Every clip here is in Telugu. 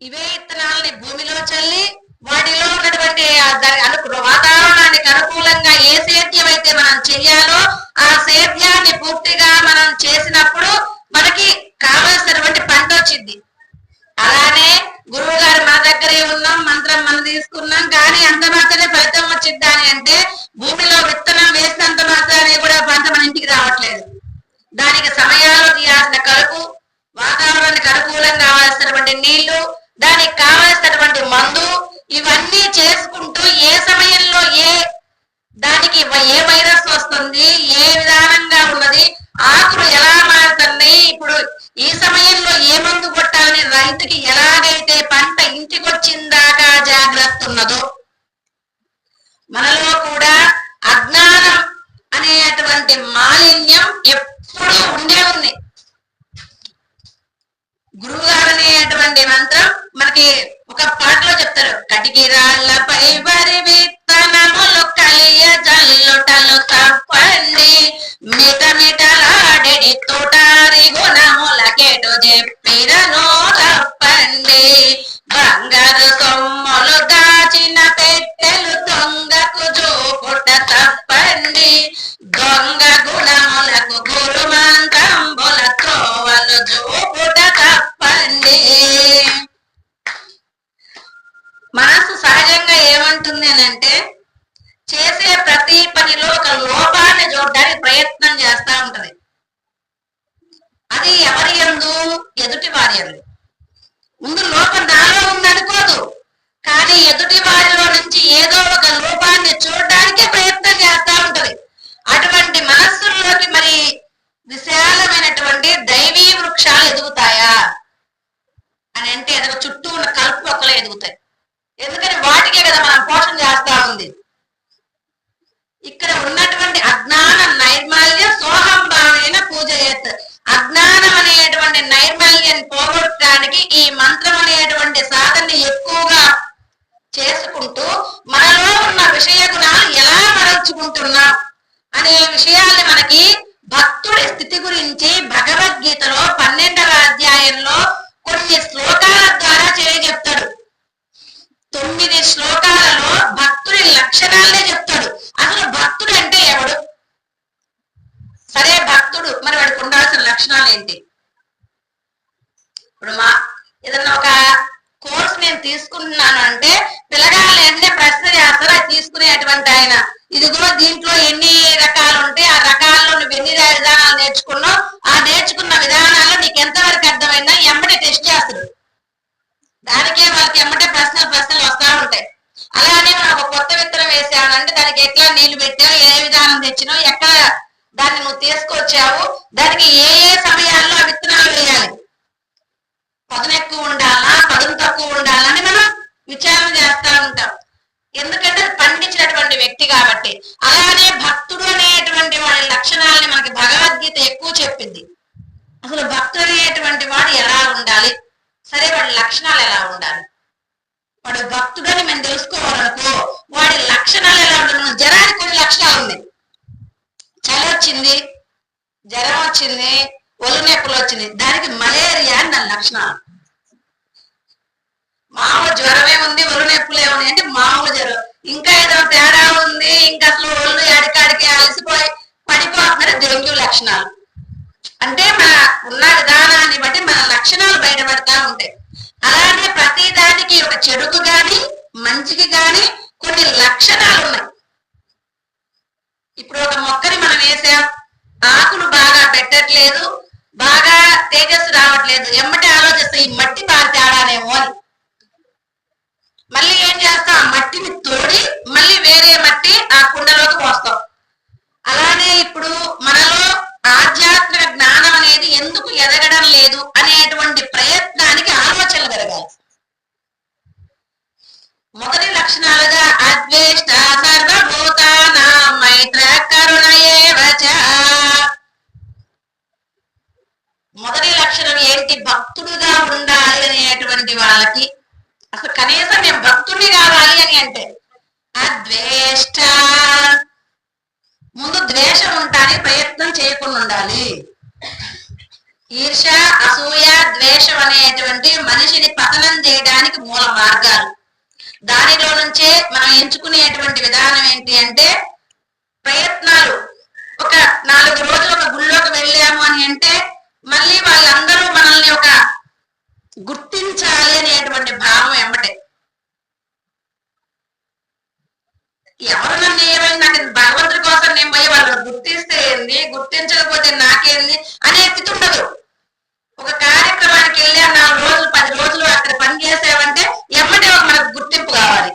ఇవే విత్తనాలని భూమిలో చల్లి వాటిలో ఉన్నటువంటి వాతావరణానికి అనుకూలంగా ఏ సేద్యం అయితే మనం చెయ్యాలో ఆ సేద్యాన్ని పూర్తిగా మనం చేసినప్పుడు మనకి కావలసినటువంటి పంట వచ్చింది. అలానే గురువు గారు మన దగ్గరే ఉన్నాం మంత్రం మనం తీసుకున్నాం కానీ అంత మాత్రమే ఫలితం వచ్చిద్దా అని అంటే భూమిలో విత్తనం వేసినంత మాత్రమే కూడా పంట మన ఇంటికి రావట్లేదు. దానికి సమయాలు తీయాల్సిన కలుపు వాతావరణానికి అనుకూలంగా కావాల్సినటువంటి నీళ్ళు దానికి కావాల్సినటువంటి మందు ఇవన్నీ చేసుకుంటూ ఏ సమయంలో ఏ దానికి ఏ వైరస్ వస్తుంది ఏ విధానంగా ఉన్నది ఆకులు ఎలా మారుతున్నాయి ఇప్పుడు ఈ సమయంలో ఏ మందు కొట్టాలని రైతుకి ఎలాగైతే పంట ఇంటికి వచ్చిందాకా జాగ్రత్త ఉన్నదో మనలో కూడా అజ్ఞానం అనేటువంటి మాలిన్యం ఎప్పుడూ ఉండే వచ్చింది జ్వరం వచ్చింది ఒళ్ళు నొప్పులు వచ్చింది. దానికి మలేరియా అని దాని లక్షణాలు మామూలు జ్వరమే ఉంది ఒళ్ళు నొప్పులే ఉన్నాయి. అంటే మామూలు జ్వరం. ఇంకా ఏదో తేడా ఉంది ఇంకా అసలు ఒళ్ళు ఎడకాడికి అలసిపోయి పడిపోతున్నారు డెంగ్యూ లక్షణాలు. అంటే మన ఉన్న విధానాన్ని బట్టి మన లక్షణాలు బయటపడతా ఉంటాయి. అలానే ప్రతి దానికి ఒక చెడుకు గాని మంచికి గాని కొన్ని లక్షణాలు ఉన్నాయి. ఇప్పుడు ఒక మొక్కని మనం వేసాం ఆకులు బాగా పెట్టట్లేదు బాగా తేజస్సు రావట్లేదు. ఎమ్మటే ఆలోచిస్తే ఈ మట్టి బాగా తేడానేమో అని. మళ్ళీ ఏం చేస్తాం? ఆ మట్టిని తోడి మళ్ళీ వేరే మట్టి ఆ కుండలోకి పోస్తాం. అలానే ఇప్పుడు మనలో ఆధ్యాత్మిక జ్ఞానం అనేది ఎందుకు ఎదగడం లేదు అనేటువంటి ప్రయత్నానికి ఆలోచనలు పెరగాలి మొదటి లక్షణాలుగా అద్వేష్ట సర్వభూతానా మొదటి లక్షణం ఏంటి? భక్తుడుగా ఉండాలి అనేటువంటి వాళ్ళకి అసలు కనీసం నేను భక్తుడిని కావాలి అని అంటే అద్వేష్ట. ముందు ద్వేషం ఉండడానికి ప్రయత్నం చేయకుండా ఉండాలి. ఈర్ష అసూయ ద్వేషం అనేటువంటి మనిషిని పతనం చేయడానికి దానిలో నుంచే మనం ఎంచుకునేటువంటి విధానం ఏంటి అంటే ప్రయత్నాలు. ఒక నాలుగు రోజులు ఒక గుళ్ళోకి వెళ్ళాము అని అంటే మళ్ళీ వాళ్ళందరూ మనల్ని ఒక గుర్తించాలి అనేటువంటి భావం ఎంబటే ఎవరు నన్ను ఏమైంది నాకు భగవంతుడి కోసం నేను పోయి వాళ్ళు గుర్తిస్తే ఏంది? గుర్తించకపోతే నాకేంది? అనే స్థితి ఉండదు. ఒక కార్యక్రమానికి వెళ్ళి నాలుగు రోజులు పది రోజులు అక్కడ పని చేసావంటే ఎమ్మటే ఒక మనకు గుర్తింపు కావాలి.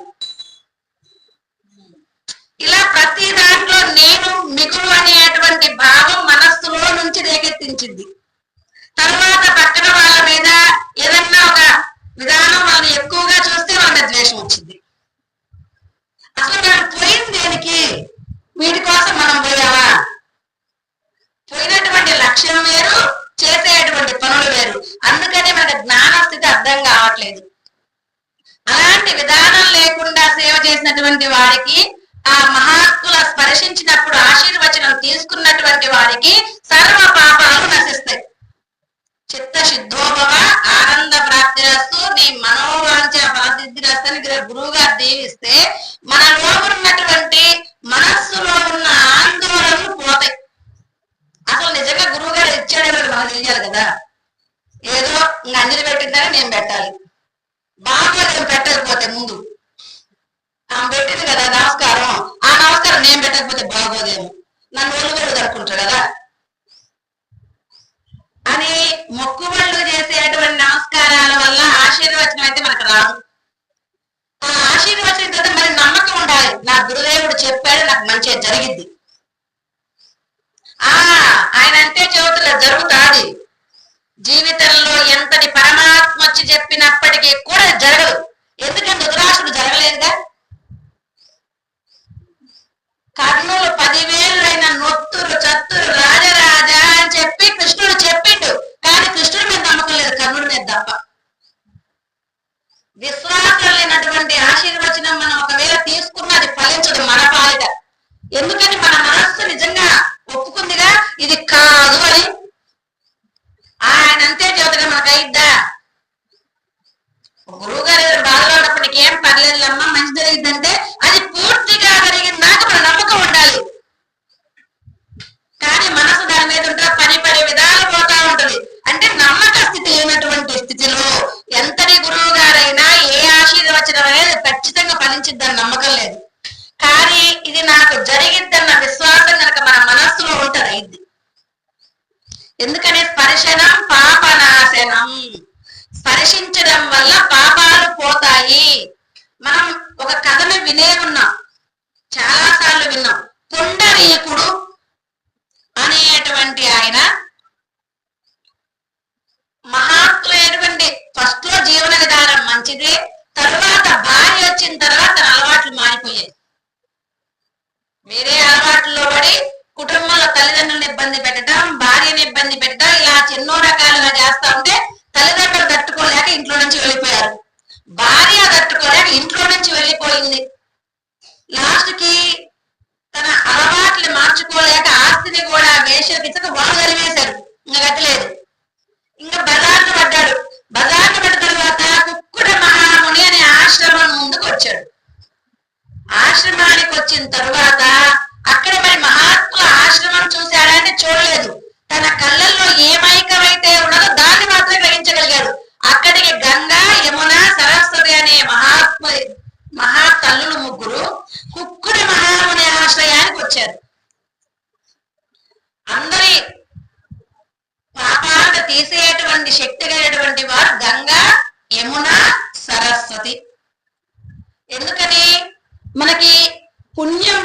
ఇలా ప్రతి de Deus. పెట్టింది కదా? నమస్కారం. ఆ నమస్కారం నేను పెట్టకపోతే బాగోదేమో. నన్ను ఒళ్ళు వెళ్ళు కదా? అని మొక్కుబళ్ళు చేసేటువంటి నమస్కారాల వల్ల ఆశీర్వచనం అయితే మనకు రాదు. ఆ ఆశీర్వచనం తర్వాత మరి నమ్మకం ఉండాలి. నా గురుదేవుడు చెప్పాడు నాకు మంచిగా జరిగింది. ఆ ఆయన అంటే చెబుతున్నా జరుగుతాది. జీవితంలో ఎంతటి పరమాత్మ వచ్చి చెప్పినప్పటికీ కూడా జరగదు. ఎందుకంటే ధృతరాష్ట్రుడు జరగలేదుగా? కర్ణులు పదివేలైన నొత్తురు చత్తురు రాజరాజా అని చెప్పి కృష్ణుడు చెప్పిండు. కానీ కృష్ణుడి మీద నమ్మకం లేదు కర్ణుడి మీద తప్ప. విశ్వాసం లేనటువంటి ఆశీర్వచనం మనం ఒకవేళ తీసుకున్నా అది ఫలించదు మన పాలిట. ఎందుకని మన మనస్సు నిజంగా ఒప్పుకుందిగా? ఇది కాదు అని. ఆయన అంతే చెబుతాడు మనకు అయిద్దా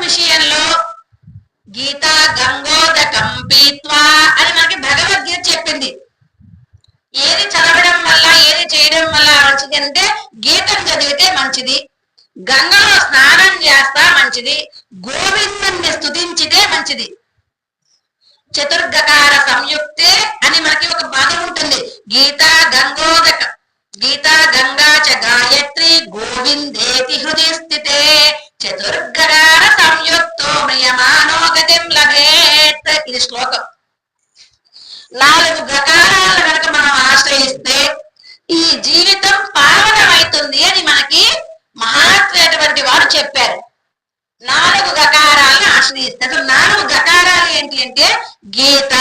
విషయంలో గీత గంగోదకం పీత్వా అని మనకి భగవద్గీత చెప్పింది. ఏది చదవడం వల్ల ఏది చేయడం వల్ల మంచిది అంటే గీతం చదివితే మంచిది గంగలో స్నానం చేస్తా మంచిది గోవిందుని స్థుతించితే మంచిది. చతుర్గకార సంయుక్తే అని మనకి ఒక భాగం ఉంటుంది. గీత గంగోదక గీత గంగా చ గాయత్రి గోవిందేతి హృదయ స్థితే చతుర్గరాణ సంయుక్తో మ్రియమానో గతిం లభేత్ ఇది శ్లోకం నాలుగు గకారాలు కనుక మనం ఆశ్రయిస్తే ఈ జీవితం పావనమవుతుంది అని మనకి మహాత్మైనటువంటి వారు చెప్పారు. నాలుగు గకారాలను ఆశ్రయిస్తే అసలు నాలుగు గకారాలు ఏంటి అంటే గీత.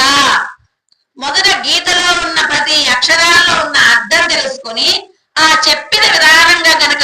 మొదట గీతలో ఉన్న ప్రతి అక్షరాల్లో ఉన్న అర్థం తెలుసుకొని ఆ చెప్పిన విధానంగా గనక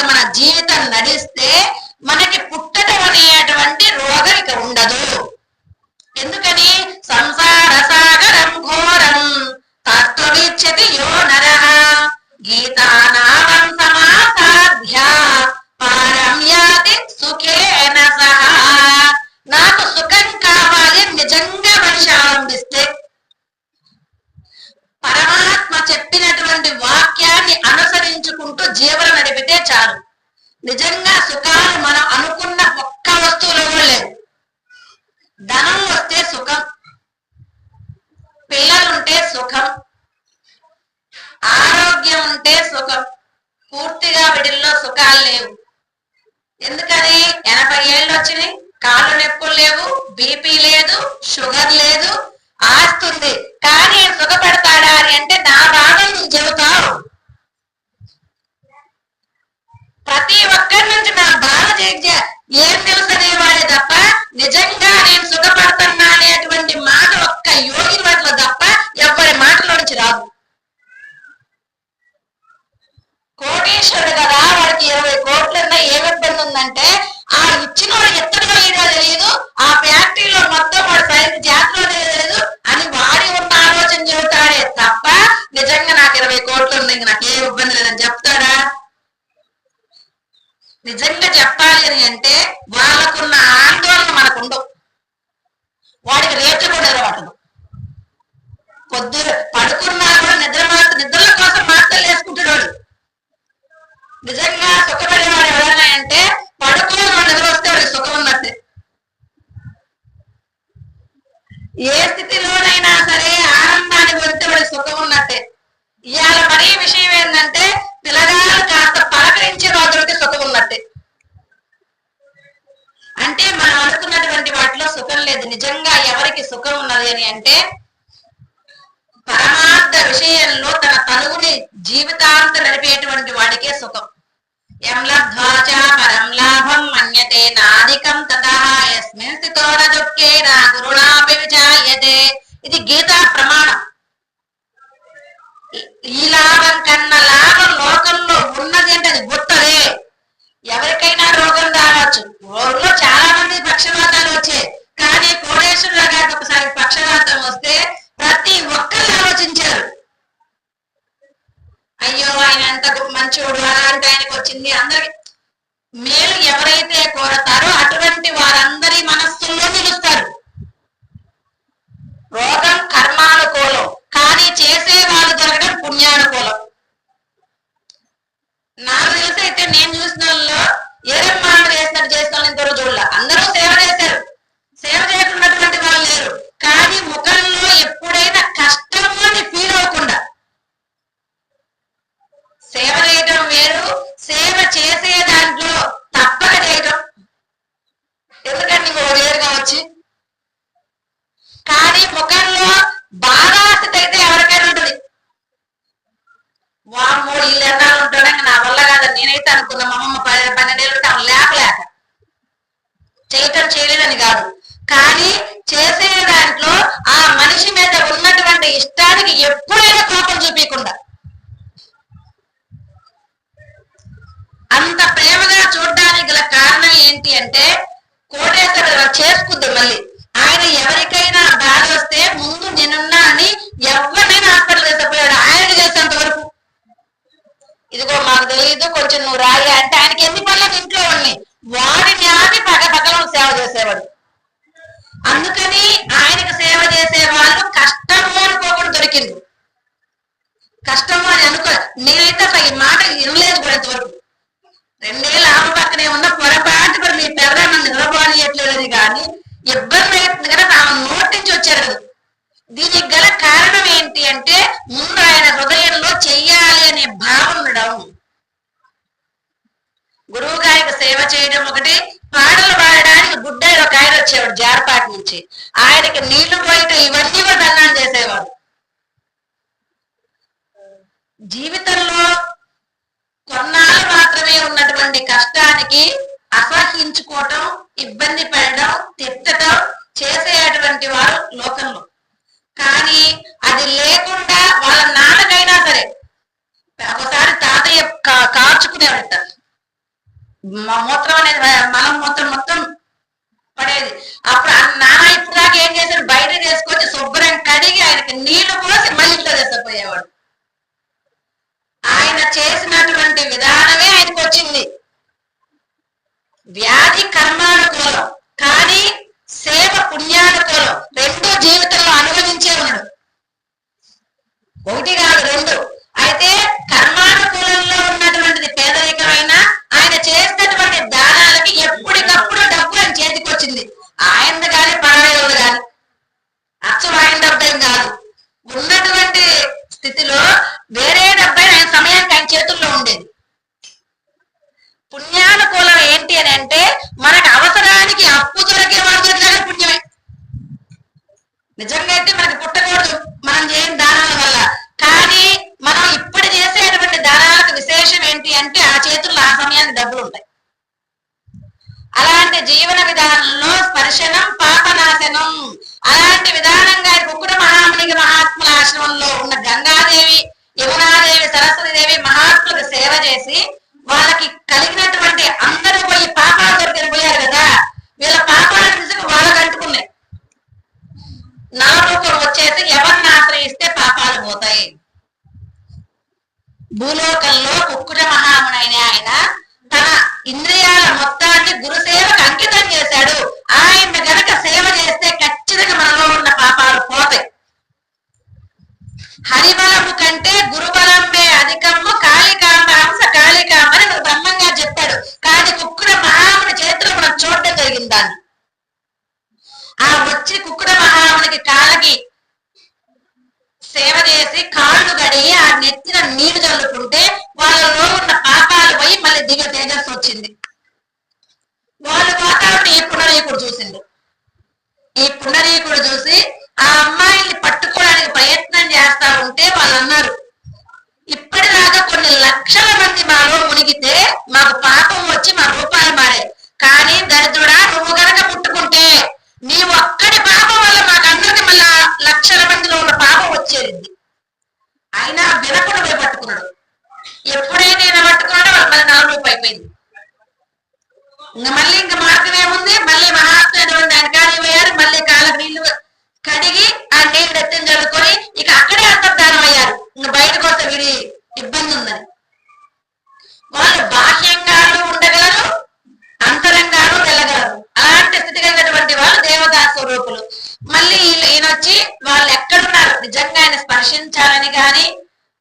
నిజంగా నేను సుఖపడుతున్నా అనేటువంటి మాట ఒక్క యోగి మాటలో తప్ప ఎవరి మాటలో నుంచి రాదు కోటీశ్వరుడు కదా వాడికి ఇరవై కోట్లు ఉన్నాయి ఏమి ఇబ్బంది ఉందంటే ఆ ఇచ్చిన వాడు ఎత్తడో లేదో తెలియదు ఆ ఫ్యాక్టరీలో మొత్తం వాడు సైన్స్ జాతిలో తెలియదు అని వాడి ఉన్న ఆలోచన చెబుతాడే తప్ప నిజంగా నాకు ఇరవై కోట్లు ఉన్నాయి ఇంక నాకు ఏ ఇబ్బంది లేదని చెప్తాడా నిజంగా చెప్పాలి అని అంటే వాళ్ళకున్న ఆందోళన మనకు ఉండవు వాడికి రేట్లు కూడా ఎరవటదు పొద్దు పడుకున్నా కూడా నిద్ర మాత్రం నిద్రల కోసం మాత్రలు వేసుకుంటాడు వాడు. నిజంగా సుఖపడేవాడు ఎవరైనా అంటే పడుకుని వాడు నిద్ర వస్తే వాడికి సుఖం ఉన్నట్టే పరిస్థితిలోనైనా సరే ఆనందాన్ని వస్తే వాడికి సుఖం ఉన్నట్టే. ఇవాళ మరీ విషయం ఏంటంటే పిల్లగాళ్ళు కాస్త పలకరించే రోజులకి సుఖం ఉన్నట్టే. అంటే మనం అనుకున్నటువంటి వాటిలో సుఖం లేదు. నిజంగా ఎవరికి సుఖం ఉన్నది అని అంటే పరమార్థ విషయంలో తన తనువుని జీవితాంతం నడిపేటువంటి వాడికే సుఖం. పరం లాభం మన్యతే నాదికం తథా యస్మిన్ స్థితో న నా గురుణాపి విచాల్యతే ఇది గీతా ప్రమాణం ఈ- లాభం కన్నా లాభం లోకంలో ఉన్నది అంటే అది గుట్టదే ఎవరికైనా రోగం రావచ్చు। ఊర్లో చాలా మంది పక్షవాతాలు వచ్చాయి కానీ కోటేశ్వరరావు గారికి ఒకసారి పక్షవాతం వస్తే ప్రతి ఒక్కరు ఆలోచించారు। అయ్యో ఆయన ఎంత మంచోడు అలాంటి ఆయనకు వచ్చింది అందరికి. మేలు ఎవరైతే కోరతారో అటువంటి వారందరి మనస్సుల్లో నిలుస్తారు రోగం కర్మానుకూలం కానీ చేసే వాళ్ళు జరగడం పుణ్యానుకూలం నాకు తెలిసి అయితే నేను చూసిన వాళ్ళలో ఏరమ్మాడు చేసినట్టు చేసిన వాళ్ళు ఇంతవరకు చూడలే అందరూ సేవ చేశారు సేవ చేయకున్నటువంటి వాళ్ళు లేరు కానీ ముఖంలో ఎప్పుడైనా కష్టము అని ఫీల్ అవ్వకుండా సేవ చేయటం వేరు సేవ చేసే దాంట్లో తప్పక చేయటం ఎందుకంటే ఇంకో వేరుగా వచ్చి కానీ ముఖంలో బాగా స్థితి అయితే ఎవరికైనా ఉంటుంది వామ్మో వీళ్ళు ఎన్నాళ్ళు ఉంటాడు ఇంకా నా వల్ల కాదు నేనైతే అనుకున్నా మా అమ్మమ్మ పది పన్నెండేళ్ళు ఉంటే ఆమె లేపలేక చేయటం చేయలేదని కాదు కానీ చేసే దాంట్లో ఆ మనిషి మీద ఉన్నటువంటి ఇష్టానికి ఎప్పుడైనా కోపం చూపించకుండా అంత ప్రేమగా చూడడానికి గల కారణం ఏంటి అంటే కోటేశ్వర చేసుకుంది మళ్ళీ. ఆయన ఎవరికైనా బాధ వస్తే ముందు నేనున్నా అని ఎవరినైనా హాస్పిటల్ తీసుకుపోయాడు. ఆయన చేసేంత వరకు. ఇదిగో మాకు తెలియదు కొంచెం నువ్వు రాయి అంటే ఆయనకి ఎన్ని పనులు ఇంట్లో ఉన్నాయి. వాడిని ఆపి పక్క పక్కన సేవ చేసేవాడు. అందుకని ఆయనకు సేవ చేసే వాళ్ళు కష్టము అనుకోకుండా దొరికింది కష్టము అని అనుకో నేనైతే అసలు ఈ మాట వినలేదు కూడా ఇంతవరకు. రెండేళ్ళు ఆమె పక్కనే ఉన్న పొరపాటు కూడా మీ పెద్ద నన్ను నిలబడియట్లేదని కానీ ఇబ్బంది అవుతుంది కదా ఆమె నోటి నుంచి వచ్చారు దీనికి గల కారణం ఏంటి అంటే ముందు ఆయన హృదయంలో చెయ్యాలి అనే భావం ఉండడం. గురువు గారికి సేవ చేయడం ఒకటి పాటలు పాడడానికి గుడ్డాడు ఒక ఆయన వచ్చేవాడు జార్పాటి నుంచి. ఆయనకి నీళ్ళు బయట ఇవన్నీ కూడా దండం చేసేవాడు. జీవితంలో కొన్నాళ్ళు మాత్రమే ఉన్నటువంటి కష్టానికి అసహించుకోవటం ఇబ్బంది పడడం తిట్టడం చేసేటువంటి వారు లోకంలో. కానీ అది లేకుండా వాళ్ళ నాన్నకైనా సరే ఒకసారి తాతయ్య కా- కార్చుకునేవాడట మూత్రం అనేది మనం మొత్తం మొత్తం పడేది. అప్పుడు నాన్న ఇప్పుడు దాకా ఏం చేశాడు? బయట తీసుకొచ్చి శుభ్రం కడిగి ఆయనకి నీళ్ళు పోసి మళ్ళీ ఇంట్లో తీసుకుపోయేవాడు. ఆయన చేసినటువంటి విధానమే ఆయనకు వచ్చింది వ్యాధి కర్మానుకూలం కానీ సేవ పుణ్యానుకూలం రెండు జీవితంలో అనుభవించే ఉన్నాడు ఒకటి కాదు రెండు. అయితే కర్మానుకూలంలో ఉన్నటువంటిది పేదరికమైన ఆయన చేసినటువంటి దానాలకి ఎప్పటికప్పుడు డబ్బు ఆయన చేతికి వచ్చింది ఆయనది కానీ పరాయలది కానీ అయిపోయింది. ఇంకా మళ్ళీ ఇంకా మార్గం ఏముంది? మళ్ళీ మహాత్మైనటువంటి ఆయన కాడి పోయారు మళ్ళీ కాళ్ళ నీళ్ళు కడిగి ఆ నీళ్ళు ఎత్తిని చదువుకొని ఇక అక్కడే అంతర్ధానం అయ్యారు ఇంకా బయటకు వస్తే వీడి ఇబ్బంది ఉందని వాళ్ళు బాహ్యంగాను ఉండగలరు అంతరంగాను వెళ్ళగలరు అలాంటి స్థితి కలిగినటువంటి వాళ్ళు దేవతా స్వరూపులు మళ్ళీ ఈయన ఈయన వచ్చి వాళ్ళు ఎక్కడున్నారు నిజంగా ఆయన స్పర్శించాలని గాని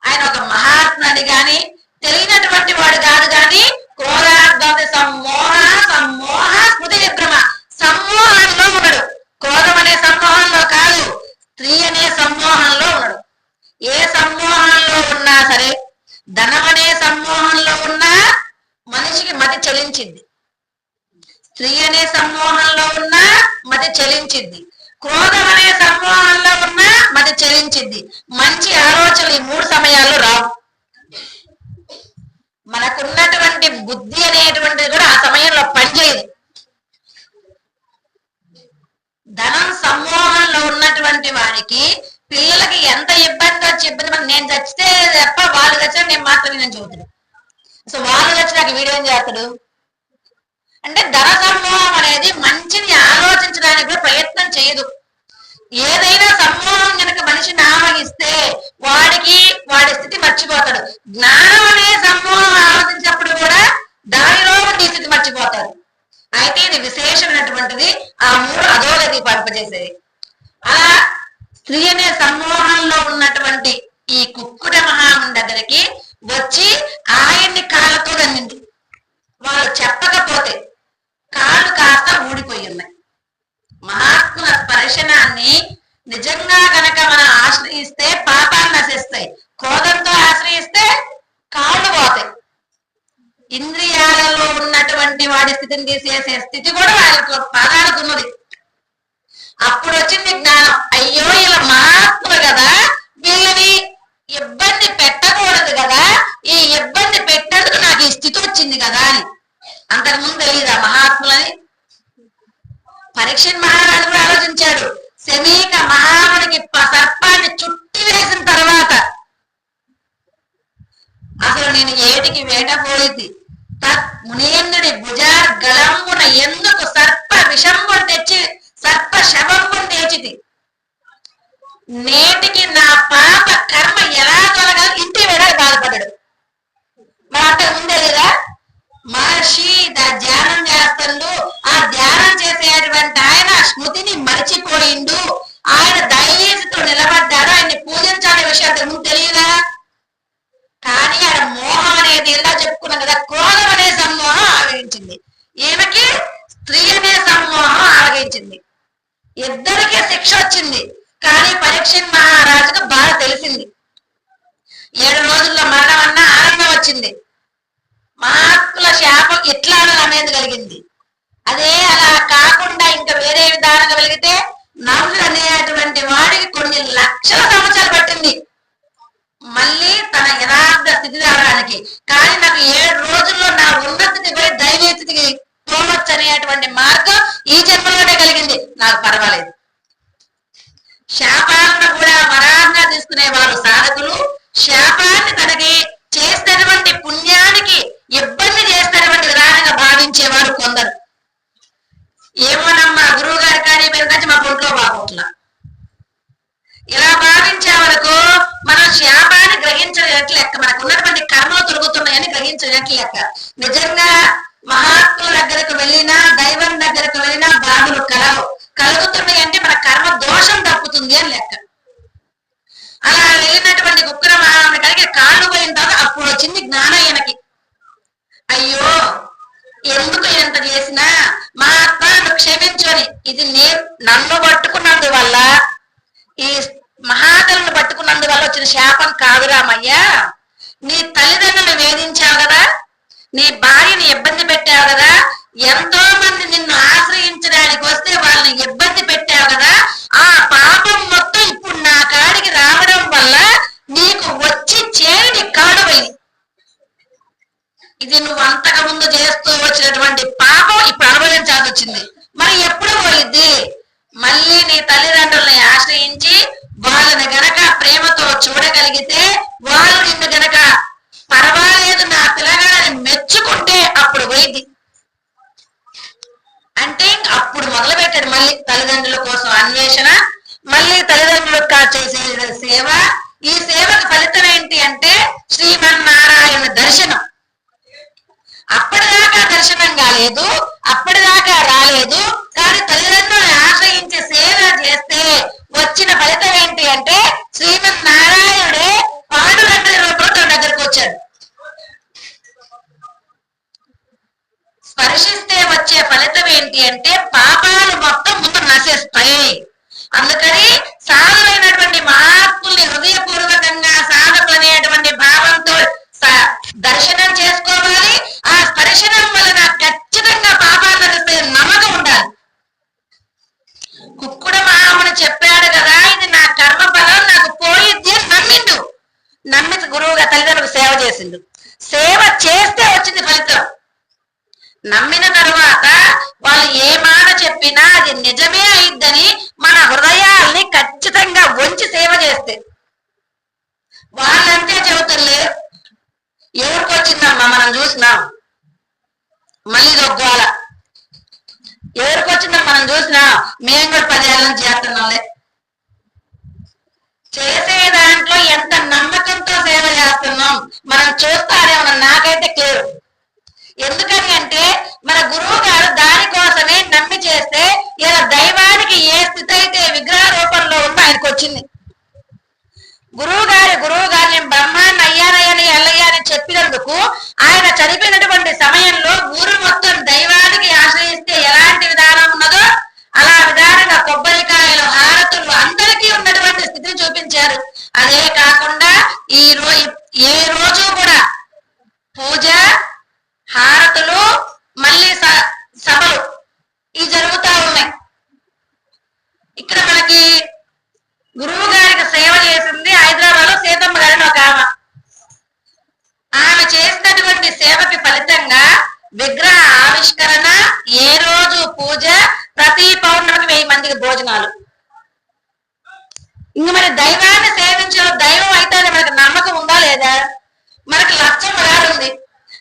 ఆయన ఒక మహాత్ముని గాని తెలియనటువంటి వాడు కాదు గాని క్రోధార్థ సమ్మోహ సమ్మోహ స్మృతి విభ్రమ సమ్మోహంలో ఉన్నాడు క్రోధం అనే సమ్మోహంలో కాదు స్త్రీ అనే సమ్మోహంలో ఉన్నాడు ఏ సమ్మోహంలో ఉన్నా సరే ధనం అనే సమ్మోహంలో ఉన్నా మనిషికి మతి చలించింది. స్త్రీ అనే సమ్మోహంలో ఉన్నా మతి చలించింది. క్రోధం అనే సమ్మోహంలో ఉన్నా మతి చలించింది. మంచి ఆలోచనలు ఈ మూడు సమయాల్లో రావు. మనకున్నటువంటి బుద్ధి అనేటువంటిది కూడా ఆ సమయంలో పనిచేయదు. ధనం సమ్మోహంలో ఉన్నటువంటి వారికి పిల్లలకి ఎంత ఇబ్బంది వచ్చి ఇబ్బంది నేను చచ్చితే తప్ప వాళ్ళు చచ్చిన నేను మాత్రమే నేను చూద్దాను సో వాళ్ళు చచ్చినాక వీడేం చేస్తాడు? అంటే ధర సమ్మోహం అనేది మంచిని ఆలోచించడానికి కూడా ప్రయత్నం చేయదు. ఏదైనా సమూహం కనుక మనిషిని ఆవహిస్తే వాడికి వాడి స్థితి మర్చిపోతాడు. జ్ఞానం అనే సమూహం ఆలోచించినప్పుడు కూడా దానిలో నీ స్థితి మర్చిపోతాడు అయితే ఇది విశేషమైనటువంటిది. ఆ మూడు అధోగతి పంపజేసేది. అలా స్త్రీ అనే సమ్మోహంలో ఉన్నటువంటి ఈ కుక్కుడ మహాముని దగ్గరికి వచ్చి ఆయన్ని కాళ్ళతో తన్నింది వాళ్ళు చెప్పకపోతే కాళ్ళు కాస్త ఊడిపోయి ఉన్నాయి మహాత్ముల స్పర్శనాన్ని నిజంగా గనక మనం ఆశ్రయిస్తే పాపాలు నశిస్తాయి. క్రోధంతో ఆశ్రయిస్తే కాళ్ళు పోతాయి. ఇంద్రియాలలో ఉన్నటువంటి వాడి స్థితిని తీసేసే స్థితి కూడా వాళ్ళకు పాదాలకు ఉన్నది. అప్పుడు వచ్చింది జ్ఞానం అయ్యో ఇలా మహాత్ములు కదా వీళ్ళని ఇబ్బంది పెట్టకూడదు కదా ఈ ఇబ్బంది పెట్టేందుకు నాకు ఈ స్థితి వచ్చింది కదా అని అంతకుముందు తెలియదా మహాత్ములని పరీక్ష మహారాజు కూడా ఆలోచించాడు శమీక మహామునికి ప- సర్పాన్ని చుట్టి వేసిన తర్వాత అసలు నేను ఏటికి వేట పోయింది మునియందుడి భుజార్ గలంబున ఎందుకు సర్ప విషంబును తెచ్చి సర్ప శవంబును తెచ్చిది నేటికి నా పాప కర్మ ఎలా తొలగా ఇంటి వేడాలి బాధపడ్డాడు మరి అంతకు ముందే లేదా మహర్షి దా ధ్యానం చేస్తుండు ఆ చేసేటువంటి ఆయన స్మృతిని మరిచిపోయిండు. ఆయన దైవేశతో నిలబడ్డాడు ఆయన్ని పూజించాలనే విషయం అంతకు ముందు తెలియదా? కానీ ఆయన మోహం అనేది ఎలా చెప్పుకున్నాం కదా క్రోధం అనే సమ్మోహం ఆవగించింది ఈమెకి స్త్రీ అనే సమ్మోహం ఆవగించింది ఇద్దరికీ శిక్ష వచ్చింది. కానీ పరీక్ష మహారాజుకు బాగా తెలిసింది. ఏడు రోజుల్లో మరణం అన్న ఆనందం వచ్చింది. మహాత్ముల శాపం ఎట్లా అనేది కలిగింది. అదే అలా కాకుండా ఇంకా వేరే విధానంగా వెలిగితే నవ్వులు అనేటువంటి వాడికి కొన్ని లక్షల సంవత్సరాలు పట్టింది. మళ్ళీ తన యథార్థ స్థితి రావడానికి. కానీ నాకు ఏడు రోజుల్లో నా ఉన్నతిని పోయి దైవ పోవచ్చు అనేటువంటి మార్గం ఈ జన్మలోనే కలిగింది. నాకు పర్వాలేదు. శాపాలను కూడా వరాహంగా తీసుకునే వారు సాధకులు. శాపాన్ని తనకి చేసినటువంటి పుణ్య ఇబ్బంది చేసినటువంటి విధానంగా భావించేవారు కొందరు ఏమోనమ్మా గురువు గారి కానీ మీరు నుంచి మా ఒంట్లో బాగోట్లా ఇలా భావించే వరకు మనం శాపాన్ని గ్రహించలేనట్లు లెక్క మనకు ఉన్నటువంటి కర్మలు తిరుగుతున్నాయని గ్రహించలేనట్లు లెక్క నిజంగా మహాత్ముల దగ్గరకు వెళ్ళినా దైవం దగ్గరకు వెళ్ళినా బాధలు కలవు కలుగుతున్నాయి అంటే మన కర్మ దోషం తప్పుతుంది అని లెక్క అలా వెళ్ళినటువంటి కుక్కర మహారాణి కలిగి కాళ్ళు పోయిన తర్వాత అప్పుడు వచ్చింది జ్ఞానం ఈయనకి అయ్యో ఎందుకు ఎంత చేసినా మా అత్త నన్ను క్షమించని ఇది నేను నన్ను పట్టుకున్నందువల్ల ఈ మహాతలను పట్టుకున్నందువల్ల వచ్చిన శాపం కాదు రామయ్య నీ తల్లిదండ్రులు వేధించావు కదా నీ భార్యని ఇబ్బంది పెట్టావు కదా ఎంతో మంది నిన్ను ఆశ్రయించడానికి వస్తే వాళ్ళని ఇబ్బంది పెట్టావు కదా ఆ పాపం మొత్తం ఇప్పుడు నా కాడికి రావడం వల్ల నీకు వచ్చి చేరి నీ కాడు పోయింది ఇది నువ్వు అంతకు ముందు చేస్తూ వచ్చినటువంటి పాపం ఇప్పుడు అనుభవించాల్సి వచ్చింది. మరి ఎప్పుడు పోయిద్ది మళ్ళీ నీ తల్లిదండ్రుల్ని ఆశ్రయించి వాళ్ళని గనక ప్రేమతో చూడగలిగితే వాళ్ళు నిన్ను గనక పర్వాలేదు నా పిల్లగాని మెచ్చుకుంటే అప్పుడు పోయింది అంటే అప్పుడు మొదలు పెట్టాడు మళ్ళీ తల్లిదండ్రుల కోసం అన్వేషణ మళ్ళీ తల్లిదండ్రులకు చేసే సేవ. ఈ సేవకు ఫలితం ఏంటి అంటే శ్రీమన్నారాయణ దర్శనం. అప్పటిదాకా దర్శనం కాలేదు అప్పటిదాకా రాలేదు కానీ తల్లిదండ్రులను ఆశ్రయించి సేవ చేస్తే వచ్చిన ఫలితం ఏంటి అంటే శ్రీమన్ నారాయణుడే పాండురంగ రూపంలో తన దగ్గరకు వచ్చాడు. స్పర్శిస్తే వచ్చే ఫలితం ఏంటి అంటే పాపాలు మొత్తం ముందు నశిస్తాయి. అందుకని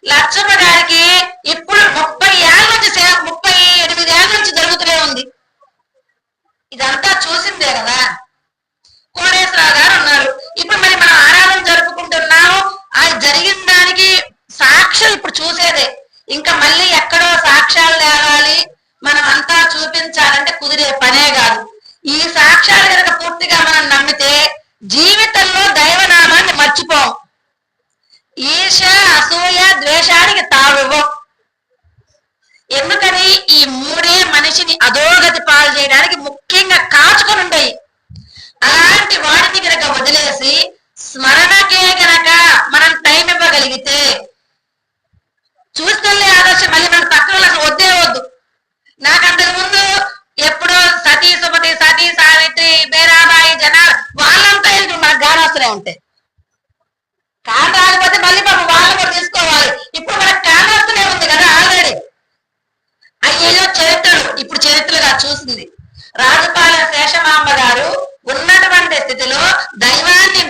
లచ్చమ్మ మనకు ఉంటాయి కాన్ రాకపోతే మళ్ళీ పాపం వాళ్ళు కూడా తీసుకోవాలి. ఇప్పుడు మనకు కాన్ వస్తూనే ఉంది కదా ఆల్రెడీ అయ్యేదో చరిత్రలు. ఇప్పుడు చరిత్రగా చూసింది. రాజుపాలెం శేషమాంబ గారు ఉన్నటువంటి స్థితిలో దైవాన్ని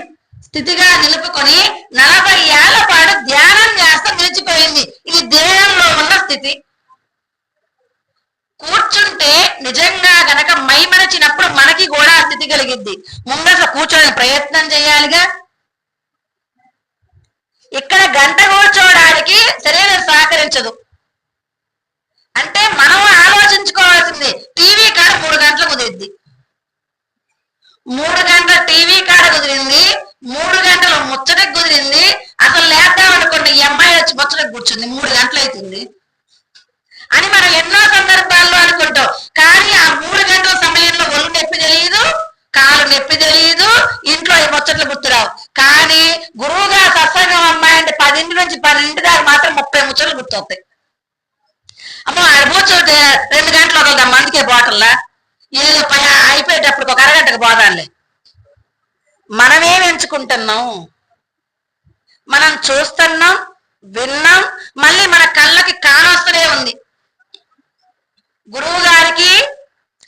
స్థితిగా నిలుపుకొని నలభై ఏళ్ళ పాటు ధ్యానం చేస్తూ నిలిచిపోయింది. ఇది దేహంలో ఉన్న స్థితి. కూర్చుంటే నిజంగా గనక మైమరచినప్పుడు మనకి కూడా స్థితి కలిగిద్ది. ముందసలు కూర్చోని ప్రయత్నం చేయాలిగా. ఇక్కడ గంట కూర్చోవడానికి శరీరం సహకరించదు. అంటే మనం ఆలోచించుకోవాల్సింది టీవీ కాడ మూడు గంటలు కుదిరింది మూడు గంటల టీవీ కాడ కుదిరింది మూడు గంటల ముచ్చటకు కుదిరింది అసలు లేద్దాం అనుకోండి ఈ అమ్మాయి వచ్చి ముచ్చటకు కూర్చుంది మూడు గంటలు అవుతుంది అని మనం ఎన్నో సందర్భాల్లో అనుకుంటాం. కానీ ఆ మూడు గంటల సమయంలో ఒళ్ళు నొప్పి తెలియదు కాలు నొప్పి తెలియదు ఇంట్లో ఈ ముచ్చట్లు గుర్తురావు. కానీ గురువుగా సత్సంగం అమ్మాయి అంటే పదింటి నుంచి పన్నెండు దాకా మాత్రం ముప్పై ముచ్చట్లు గుర్తొస్తాయి. అమ్మో ఆడ కూర్చోటే రెండు గంటలు ఒక అందుకే బాటల్లా ఏదో పై అయిపోయేటప్పుడు ఒక అరగంటకు పోదాంలే. మనమేం ఎంచుకుంటున్నాం? మనం చూస్తున్నాం విన్నాం మళ్ళీ మన కళ్ళకి కానొస్తూనే ఉంది. గురువు గారికి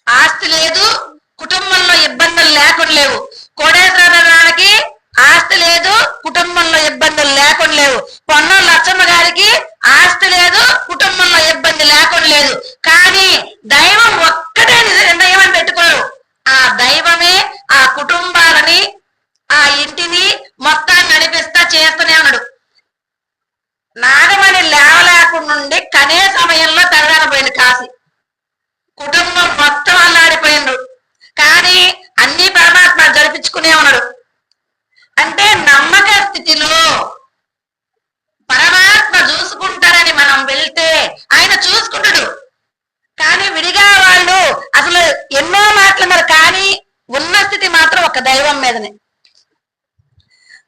ఆస్తి లేదు కుటుంబంలో ఇబ్బందులు లేకుండా లేవు కోటేశ్వర గారికి ఆస్తి లేదు కుటుంబంలో ఇబ్బందులు లేకుండా లేవు పొన్నం లచ్చమ్మ గారికి ఆస్తి లేదు కుటుంబంలో ఇబ్బంది లేకుండా లేదు కానీ దైవం ఒక్కటే నిర్ణయం అని పెట్టుకోరు. ఆ దైవమే ఆ కుటుంబాలని ఆ ఇంటిని మొత్తాన్ని నడిపిస్తా చేస్తూనే ఉన్నాడు. నాగమణి లేవలేకుండా కనే సమయంలో తరగనపోయింది కాశీ కుటుంబం మొత్తం అల్లాడిపోయిండ్రు కానీ అన్ని పరమాత్మ జరిపించుకునే ఉన్నాడు అంటే నమ్మక స్థితిలో పరమాత్మ చూసుకుంటారని మనం వెళ్తే ఆయన చూసుకుంటాడు కానీ విడిగా వాళ్ళు అసలు ఎన్నో మాటలు మరి కానీ ఉన్న స్థితి మాత్రం ఒక దైవం మీదనే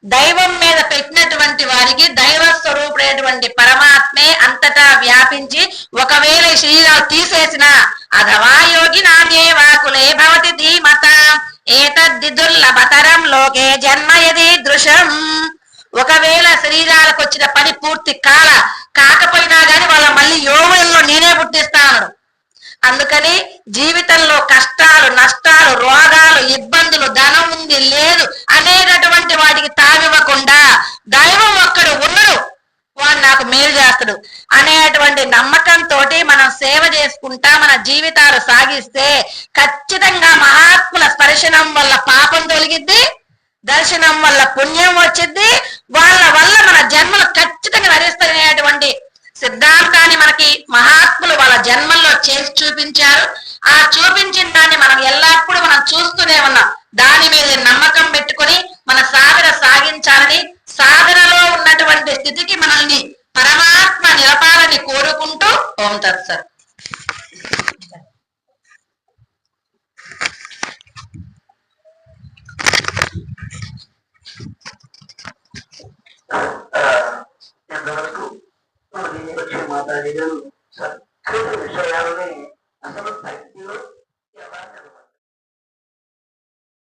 దైవం మీద పెట్టినటువంటి వారికి దైవ స్వరూపుడైనటువంటి పరమాత్మే అంతటా వ్యాపించి ఒకవేళ శ్రీరావు తీసేసిన అథవా యోగి నాదే వాకులే భవతి ధీమత. ఏతద్ది దుర్లభతరం లోకే జన్మయది దృశం. ఒకవేళ శరీరాలకు వచ్చిన పని పూర్తి కాల కాకపోయినా గాని వాళ్ళ మళ్ళీ యోగుల్లో నేనే పుట్టిస్తాను. అందుకని జీవితంలో కష్టాలు నష్టాలు రోగాలు ఇబ్బందులు ధనం ఉంది లేదు అనేటటువంటి వాటికి తావివ్వకుండా దైవం ఒక్కడు మేలు అనేటువంటి నమ్మకంతో మనం సేవ చేసుకుంటా మన జీవితాలు సాగిస్తే ఖచ్చితంగా మహాత్ముల స్పర్శనం వల్ల పాపం తొలగిద్ది దర్శనం వల్ల పుణ్యం వచ్చిద్ది వాళ్ళ వల్ల మన జన్మలు ఖచ్చితంగా నడుస్తాయనేటువంటి సిద్ధాంతాన్ని మనకి మహాత్ములు వాళ్ళ జన్మల్లో చేసి చూపించారు. ఆ చూపించిన దాన్ని మనం ఎల్లప్పుడూ మనం చూస్తూనే ఉన్నాం. దాని మీద నమ్మకం పెట్టుకొని మన సాధన సాగించాలని సాధనలో ఉన్నటువంటి స్థితికి మనల్ని పరమాత్మ నిలపాలని కోరుకుంటూ ఓం తత్సత్ ఇంతవరకు వచ్చి మాట్లాడేదాను సత్కృత విషయాలని అసలు సత్యంలో